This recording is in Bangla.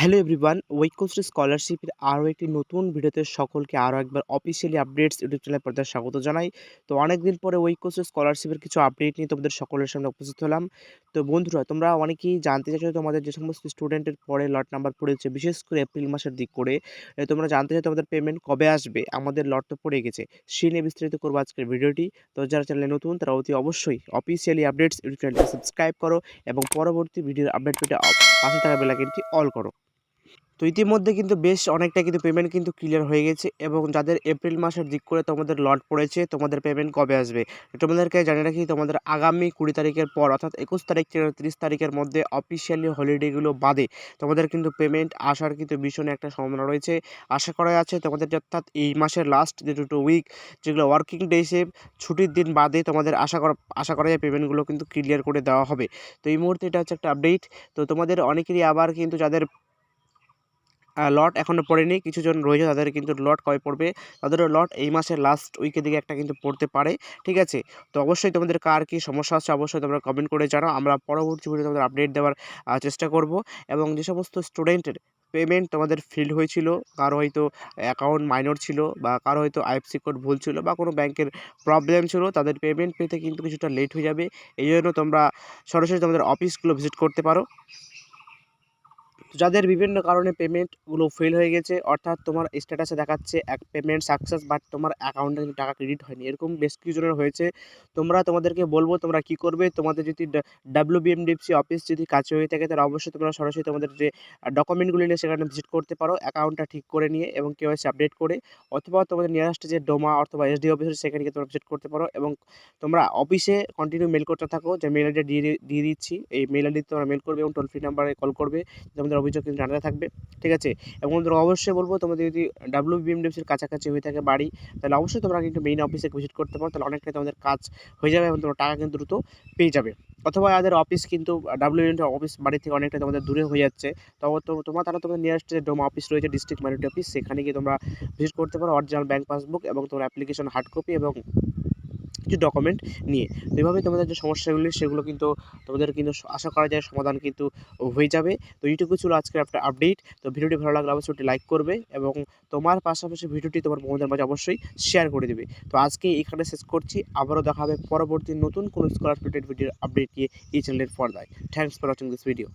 হ্যালো এভরিওয়ান ওয়েকোস্ট স্কলারশিপের আরও একটি নতুন ভিডিওতে সকলকে আরও একবার অফিসিয়ালি আপডেটস ইউটিউব চ্যানেল পর্দায় স্বাগত জানাই। তো অনেকদিন পরে ওয়েকোস্ট স্কলারশিপের কিছু আপডেট নিয়ে তোমাদের সকলের সামনে উপস্থিত হলাম। তো বন্ধুরা, তোমরা অনেকেই জানতে চাইছো তোমাদের যে সমস্ত স্টুডেন্টের পরে লট নাম্বার পড়েছে, বিশেষ করে এপ্রিল মাসের দিক করে তোমরা জানতে চাই তোমাদের পেমেন্ট কবে আসবে, আমাদের লট তো পড়ে গেছে। সে নিয়ে বিস্তারিত করব আজকের ভিডিওটি। তো যারা চ্যানেলে নতুন, তারা অতি অবশ্যই অফিসিয়ালি আপডেটস ইউটিউব চ্যানেলটি সাবস্ক্রাইব করো এবং পরবর্তী ভিডিওর আপডেট পেতে পাশে থাকা বেলাইকনটি অল করো। তো ইতিমধ্যে কিন্তু বেশ অনেকটা কিন্তু পেমেন্ট কিন্তু ক্লিয়ার হয়ে গেছে এবং যাদের এপ্রিল মাসের দিক করে তোমাদের লট পড়েছে, তোমাদের পেমেন্ট কবে আসবে? তোমাদেরকে জানিয়ে রাখি, তোমাদের আগামী কুড়ি তারিখের পর, অর্থাৎ একুশ তারিখ থেকে তিরিশ তারিখের মধ্যে অফিসিয়ালি হলিডেগুলো বাদে তোমাদের কিন্তু পেমেন্ট আসার কিন্তু ভীষণ একটা সম্ভাবনা রয়েছে। আশা করা যাচ্ছে তোমাদের অর্থাৎ এই মাসের লাস্ট যে দুটো উইক যেগুলো ওয়ার্কিং ডেসে ছুটির দিন বাদে তোমাদের আশা করা আশা করা যায় পেমেন্টগুলো কিন্তু ক্লিয়ার করে দেওয়া হবে। তো এই মুহূর্তে এটা হচ্ছে একটা আপডেট তো তোমাদের অনেকেরই আবার কিন্তু যাদের লট এখনও পড়েনি। কিছুজন রয়েছে, তাদের কিন্তু লট কবে পড়বে? তাদেরও লট এই মাসের লাস্ট উইকের দিকে একটা কিন্তু পড়তে পারে, ঠিক আছে? তো অবশ্যই তোমাদের কার কী সমস্যা আছে অবশ্যই তোমরা কমেন্ট করে জানাও। আমরা পরবর্তী ভিডিও তোমাদের আপডেট দেওয়ার চেষ্টা করব। এবং যে সমস্ত স্টুডেন্টের পেমেন্ট তোমাদের ফিল্ড হয়েছিল, কারও হয়তো অ্যাকাউন্ট মাইনর ছিল বা কারও হয়তো আইএফসি কোড ভুল ছিল বা কোনো ব্যাংকের প্রবলেম ছিল, তাদের পেমেন্ট পেতে কিন্তু কিছুটা লেট হয়ে যাবে। এই জন্য তোমরা সরাসরি তোমাদের অফিসগুলো ভিজিট করতে পারো। তো যাদের বিভিন্ন কারণে পেমেন্টগুলো ফেল হয়ে গেছে, অর্থাৎ তোমার স্ট্যাটাসে দেখাচ্ছে এক পেমেন্ট সাকসেস বাট তোমার অ্যাকাউন্টে কিন্তু টাকা ক্রেডিট হয়নি। এরকম বেশ কিছুজনের হয়েছে। তোমরা তোমাদেরকে বলব তোমরা কি করবে? তোমাদের যদি ডাব্লিউ বিএমডিএফসি অফিস যদি কাছে হয়ে থাকে, তাহলে অবশ্যই তোমরা সরাসরি তোমাদের যে ডকুমেন্টগুলি নিয়ে সেখানে ভিজিট করতে পারো। অ্যাকাউন্টটা ঠিক করে নিয়ে এবং কেওয়াইসি আপডেট করে, অথবা তোমাদের নিয়ারেস্ট যে ডোমা অথবা এসডি অফিস সেখানে গিয়ে তোমরা ভিজিট করতে পারো এবং তোমরা অফিসে কন্টিনিউ মেল করতে থাকো। যে মেল আইডি দিয়ে দিয়ে দিচ্ছি, এই মেল আইডি তোমরা মেল করবে এবং টোল ফ্রি নাম্বারে কল করবে। তোমাদের অভিযোগ কিন্তু জানাতে থাকবে, ঠিক আছে? এবং তোমরা অবশ্যই বলব, তোমাদের যদি ডাব্লিউ বিএমডিএফসির কাছাকাছি হয়ে থাকে বাড়ি, তাহলে অবশ্যই তোমরা কিন্তু মেইন অফিসে ভিজিট করতে পারো, তাহলে অনেকটাই তোমাদের কাজ হয়ে যাবে এবং তোমরা টাকা কিন্তু দ্রুত পেয়ে যাবে। অথবা যাদের অফিস কিন্তু ডাব্লিউ অফিস বাড়ি থেকে অনেকটা তোমাদের দূরে হয়ে যাচ্ছে তখন তো তোমার তারা তোমাদের নিয়ারেস্ট যে ডোমা অফিস রয়েছে ডিস্ট্রিক্ট মাইনরিটি অফিস সেখানে গিয়ে তোমরা ভিজিট করতে পারো অরিজিনাল ব্যাঙ্ক পাসবুক এবং তোমার অ্যাপ্লিকেশন হার্ড কপি এবং কিছু ডকুমেন্ট নিয়ে। এভাবে তোমাদের যে সমস্যাগুলি, সেগুলো কিন্তু তোমাদের কিন্তু আশা করা যায় সমাধান কিন্তু হয়ে যাবে। তো এইটুকু ছিল আজকের একটা আপডেট তো ভিডিওটি ভালো লাগলে অবশ্যই লাইক করবে এবং তোমার পাশাপাশি ভিডিওটি তোমার বন্ধুদের মাঝে অবশ্যই শেয়ার করে দেবে। তো আজকে এখানে শেষ করছি। আবারও দেখা হবে পরবর্তী নতুন কোনো স্কলারশিপ ভিডিওর আপডেট নিয়ে এই চ্যানেলের পর্দায়। Thanks for watching this video